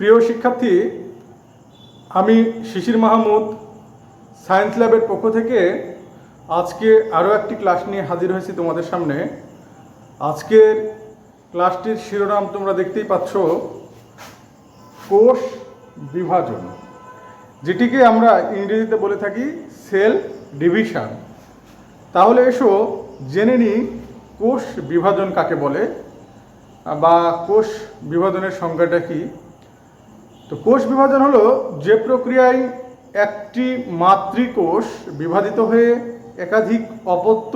প্রিয় শিক্ষার্থী, আমি শিশির মাহমুদ, সায়েন্স ল্যাবের পক্ষ থেকে আজকে আরও একটি ক্লাস নিয়ে হাজির হয়েছি তোমাদের সামনে। আজকের ক্লাসটির শিরোনাম তোমরা দেখতেই পাচ্ছ, কোষ বিভাজন, যেটিকে আমরা ইংরেজিতে বলে থাকি সেল ডিভিশন। তাহলে এসো জেনে নিই কোষ বিভাজন কাকে বলে, বা কোষ বিভাজনের সংজ্ঞাটা কী। তো কোষ বিভাজন হলো যে প্রক্রিয়ায় একটি মাতৃকোষ বিভাজিত হয়ে একাধিক অপত্য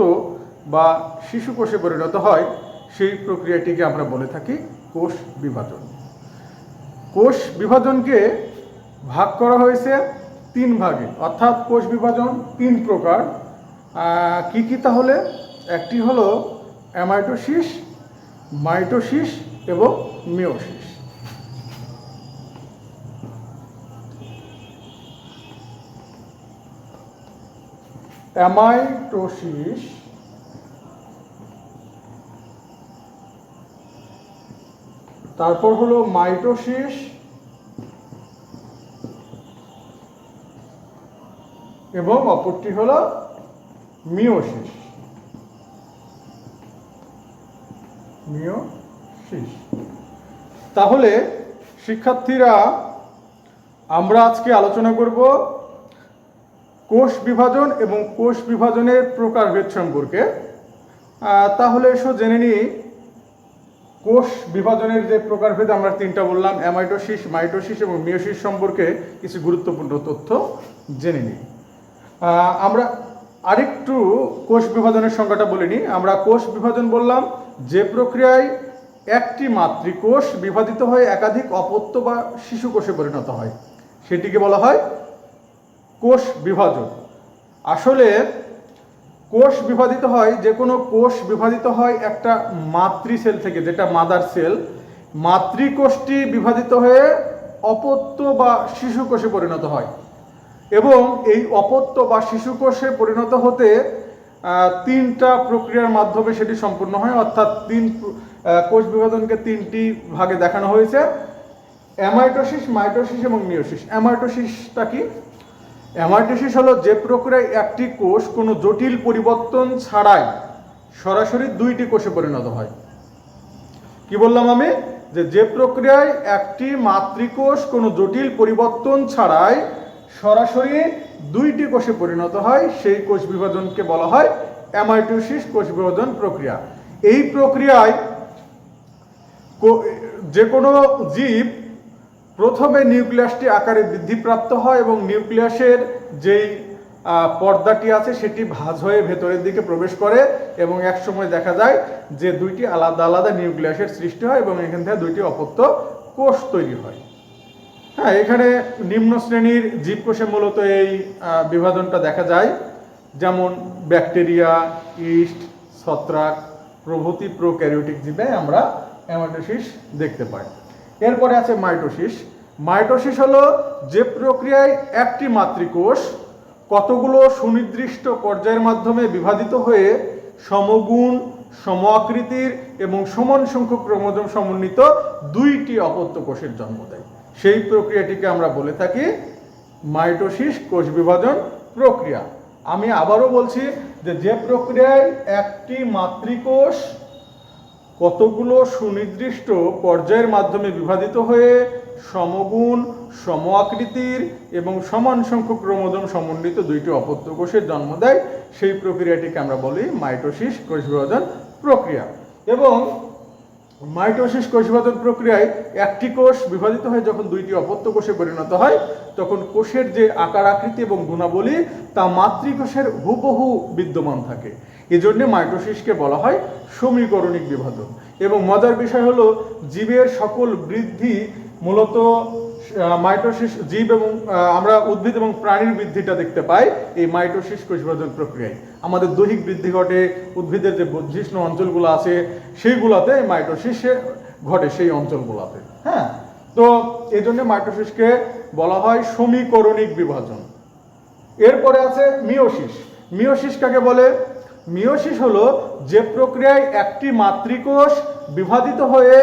বা শিশু কোষে পরিণত হয়, সেই প্রক্রিয়াটিকে আমরা বলে থাকি কোষ বিভাজন। কোষ বিভাজনকে ভাগ করা হয়েছে তিন ভাগে, অর্থাৎ কোষ বিভাজন তিন প্রকার। কি কি তাহলে? একটি হলো অ্যামাইটোসিস, মাইটোসিস এবং মিওসিস অ্যামাইটোসিস তারপর হলো মাইটোসিস এবং অপরটি হলো মিওসিস মিওসিস তাহলে শিক্ষার্থীরা, আমরা আজকে আলোচনা করব কোষ বিভাজন এবং কোষ বিভাজনের প্রকারভেদ সম্পর্কে। তাহলে এসো জেনে নিই, কোষ বিভাজনের যে প্রকারভেদ আমরা তিনটা বললাম, অ্যামাইটোসিস, মাইটোসিস এবং মিওসিস সম্পর্কে কিছু গুরুত্বপূর্ণ তথ্য জেনে নিই। আমরা আরেকটু কোষ বিভাজনের সংখ্যাটা বলে নিই। আমরা কোষ বিভাজন বললাম, যে প্রক্রিয়ায় একটি মাতৃকোষ বিভাজিত হয়ে একাধিক অপত্য বা শিশু কোষে পরিণত হয়। সেটিকে বলা হয় কোষ বিভাজন। আসলে কোষ বিভাজিত হয় যে কোনো কোষ বিভাজিত হয় একটা মাতৃ সেল থেকে, যেটা মাদার সেল। মাতৃকোষটি বিভাজিত হয়ে অপত্য বা শিশু কোষে পরিণত হয় এবং এই অপত্য বা শিশু কোষে পরিণত হতে তিনটা প্রক্রিয়ার মাধ্যমে সেটি সম্পূর্ণ হয়। অর্থাৎ তিন কোষ বিভাজনকে তিনটি ভাগে দেখানো হয়েছে। অ্যামাইটোসিস, মাইটোসিস এবং মিওসিস অ্যামাইটোসিসটা কি? অ্যামাইটোসিস হলো যে প্রক্রিয়ায় একটি কোষ কোনো জটিল পরিবর্তন ছাড়াই সরাসরি দুইটি কোষে পরিণত হয়। কি বললাম আমি? যে যে প্রক্রিয়ায় একটি মাতৃকোষ কোনো জটিল পরিবর্তন ছাড়াই সরাসরি দুইটি কোষে পরিণত হয়, সেই কোষ বিভাজনকে বলা হয় অ্যামাইটোসিস কোষ বিভাজন প্রক্রিয়া। এই প্রক্রিয়ায় যে কোনো জীব প্রথমে নিউক্লিয়াসটি আকারে বৃদ্ধিপ্রাপ্ত হয় এবং নিউক্লিয়াসের যেই পর্দাটি আছে সেটি ভাঁজ হয়ে ভেতরের দিকে প্রবেশ করে এবং এক সময় দেখা যায় যে দুইটি আলাদা আলাদা নিউক্লিয়াসের সৃষ্টি হয় এবং এখান থেকে দুইটি অপত্য কোষ তৈরি হয়। হ্যাঁ এখানে নিম্ন শ্রেণির জীবকোষে মূলত এই বিভাজনটা দেখা যায়। যেমন ব্যাকটেরিয়া, ইস্ট, ছত্রাক প্রভৃতি প্রোক্যারিওটিক জীবে আমরা অ্যামাটোসিস দেখতে পাই। এরপরে আছে মাইটোসিস। মাইটোসিস হলো যে প্রক্রিয়ায় একটি মাতৃকোষ কতগুলো সুনির্দিষ্ট পর্যায়ের মাধ্যমে বিভাজিত হয়ে সমগুণ সম আকৃতির এবং সমান সংখ্যক ক্রোমোজোম সমন্বিত দুইটি অপত্য কোষের জন্ম দেয়। সেই প্রক্রিয়াটিকে আমরা বলে থাকি মাইটোসিস কোষ বিভাজন প্রক্রিয়া। আমি আবারও বলছি যে যে প্রক্রিয়ায় একটি মাতৃকোষ কতগুলো সুনির্দিষ্ট পর্যায়ের মাধ্যমে বিভাজিত হয়ে সমগুণ সম আকৃতির এবং সমান সংখ্যক ক্রোমোজোম সমন্বিত দুইটি অপত্য কোষের জন্ম দেয়, সেই প্রক্রিয়াটিকে আমরা বলি মাইটোসিস কোষ বিভাজন প্রক্রিয়া। এবং মাইটোসিস কোষ বিভাজন প্রক্রিয়ায় একটি কোষ বিভাজিত হয় যখন দুইটি অপত্য কোষে পরিণত হয়, তখন কোষের যে আকার আকৃতি এবং গুণাবলী তা মাতৃকোষের হুবহু বিদ্যমান থাকে। এজন্য মাইটোসিসকে বলা হয় সমীকরণিক বিভাজন। এবং মজার বিষয় হলো, জীবের সকল বৃদ্ধি মূলত মাইটোসিস জীব এবং আমরা উদ্ভিদ এবং প্রাণীর বৃদ্ধিটা দেখতে পাই এই মাইটোসিস কোষ বিভাজন প্রক্রিয়ায়। আমাদের দৈহিক বৃদ্ধি ঘটে, উদ্ভিদের যে বর্ধিষ্ণু অঞ্চলগুলো আছে, সেইগুলোতে মাইটোসিসে ঘটে সেই অঞ্চলগুলোতে। হ্যাঁ? তো এই জন্য মাইটোসিসকে বলা হয় সমীকরণিক বিভাজন। এরপরে আছে মিওসিস মিওসিস কাকে বলে? মিওসিস হলো যে প্রক্রিয়ায় একটি মাতৃকোষ বিভাজিত হয়ে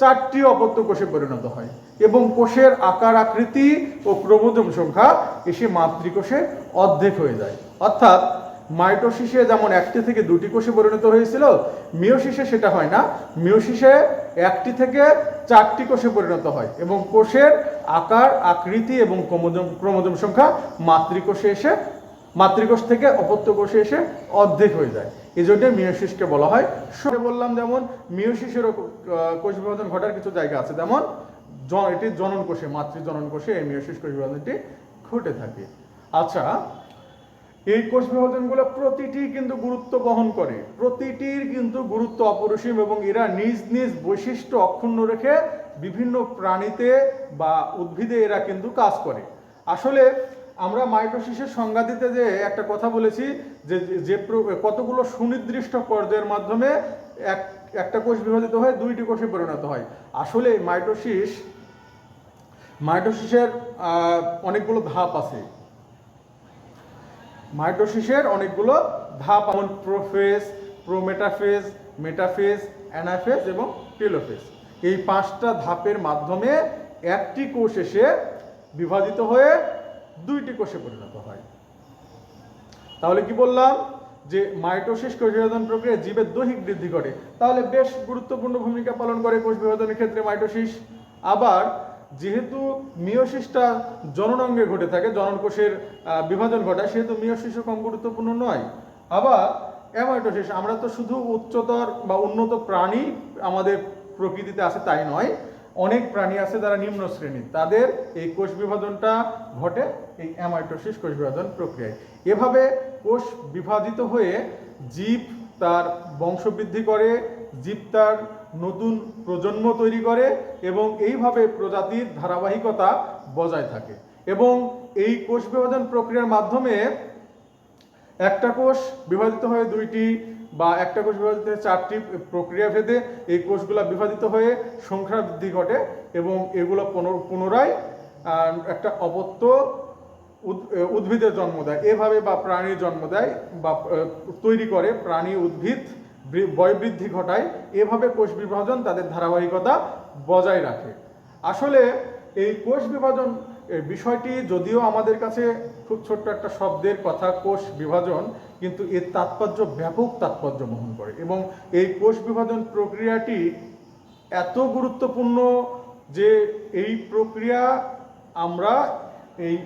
চারটি অপত্য কোষে পরিণত হয় এবং কোষের আকার, আকৃতি ও ক্রোমোজোম সংখ্যা এসে মাতৃকোষে অর্ধেক হয়ে যায়। অর্থাৎ মাইটোসিসে যেমন একটি থেকে দুটি কোষে পরিণত হয়েছিল মিওসিসে সেটা হয় না। মিওসিসে একটি থেকে চারটি কোষে পরিণত হয় এবং কোষের আকার, আকৃতি এবং ক্রোমোজোম ক্রোমোজোম সংখ্যা মাতৃকোষে এসে মাতৃকোষ থেকে অপত্য কোষে এসে অর্ধেক হয়ে যায়। এই জন্য মিওসিসকে বলা হয় বললাম যেমন মিওসিসেরও কোষ বিভাজন ঘটার কিছু জায়গা আছে, যেমন এটি জনন কোষে মাতৃ জনন কোষে এই মিওসিস কোষ বিভাজনটি ঘটে থাকে। আচ্ছা এই কোষ বিভাজনগুলো প্রতিটি কিন্তু গুরুত্ব বহন করে। প্রতিটির কিন্তু গুরুত্ব অপরিসীম এবং এরা নিজ নিজ বৈশিষ্ট্য অক্ষুণ্ণ রেখে বিভিন্ন প্রাণীতে বা উদ্ভিদে এরা কিন্তু কাজ করে। আসলে আমরা মাইটোসিসের সংজ্ঞা দিতে যে একটা কথা বলেছি, যে যে কতগুলো সুনির্দিষ্ট পর্যায়ের মাধ্যমে এক, একটা কোষ বিভাজিত হয়ে দুইটি কোষে পরিণত হয়। আসলে মাইটোসিস, মাইটোসিসের অনেকগুলো ধাপ আছে। মাইটোসিসের অনেকগুলো ধাপ যেমন প্রোফেজ, প্রোমেটাফেজ, মেটাফেজ, অ্যানাফেজ এবং টেলোফেজ। এই পাঁচটা ধাপের মাধ্যমে একটি কোষ এসে বিভাজিত হয়ে দুইটি কোষে পরিণত হয়। তাহলে কি বললাম? যে মাইটোসিস কোষ বিভাজন প্রক্রিয়া জীবের দৈহিক বৃদ্ধি করে তাহলে বেশ গুরুত্বপূর্ণ ভূমিকা পালন করে কোষ বিভাজনের ক্ষেত্রে মাইটোসিস। আবার যেহেতু মিওসিসটা জননাঙ্গে ঘটে থাকে, জনন কোষের বিভাজন ঘটায়, সেহেতু মিওসিসও কম গুরুত্বপূর্ণ নয়। আবার অ্যামাইটোসিস, আমরা তো শুধু উচ্চতর বা উন্নত প্রাণী আমাদের প্রকৃতিতে আছে তাই নয় অনেক প্রাণী আছে যারা নিম্ন শ্রেণির তাদের এই কোষ বিভাজনটা ঘটে এই অ্যামাইটোসিস কোষ বিভাজন প্রক্রিয়ায়। এভাবে কোষ বিভাজিত হয়ে জীব তার বংশবৃদ্ধি করে, জীব তার নতুন প্রজন্ম তৈরি করে এবং এইভাবে প্রজাতির ধারাবাহিকতা বজায় থাকে। এবং এই কোষ বিভাজন প্রক্রিয়ার মাধ্যমে একটা কোষ বিভাজিত হয়ে দুইটি বা একটা কোষ বিভাজিত চারটি প্রক্রিয়া ভেদে এই কোষগুলো বিভাজিত হয়ে সংখ্যা বৃদ্ধি ঘটে এবং এগুলো পুনর- পুনরায় একটা অপত্য উদ্ভিদের জন্ম দেয়। এভাবে বা প্রাণীর জন্ম দেয় বা তৈরি করে প্রাণী উদ্ভিদ বয়বৃদ্ধি ঘটায়। এভাবে কোষ বিভাজন তাদের ধারাবাহিকতা বজায় রাখে। আসলে এই কোষ বিভাজন এই বিষয়টি যদিও আমাদের কাছে খুব ছোট্ট একটা শব্দের কথা, কোষ বিভাজন, কিন্তু এর তাৎপর্য ব্যাপক তাৎপর্য বহন করে এবং এই কোষ বিভাজন প্রক্রিয়াটি এত গুরুত্বপূর্ণ যে এই প্রক্রিয়া আমরা এই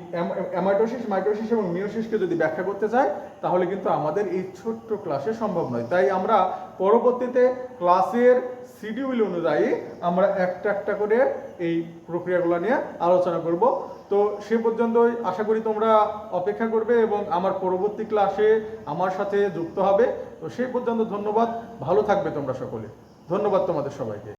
অ্যামাইটোসিস মাইটোসিস এবং মিওসিসকে যদি ব্যাখ্যা করতে চাই, তাহলে কিন্তু আমাদের এই ছোট্ট ক্লাসে সম্ভব নয়। তাই আমরা পরবর্তীতে ক্লাসের শিডিউল অনুযায়ী আমরা একটা একটা করে এই প্রক্রিয়াগুলো নিয়ে আলোচনা করব। তো সে পর্যন্তই আশা করি তোমরা অপেক্ষা করবে এবং আমার পরবর্তী ক্লাসে আমার সাথে যুক্ত হবে। তো সেই পর্যন্ত ধন্যবাদ। ভালো থাকবে তোমরা সকলে। ধন্যবাদ তোমাদের সবাইকে।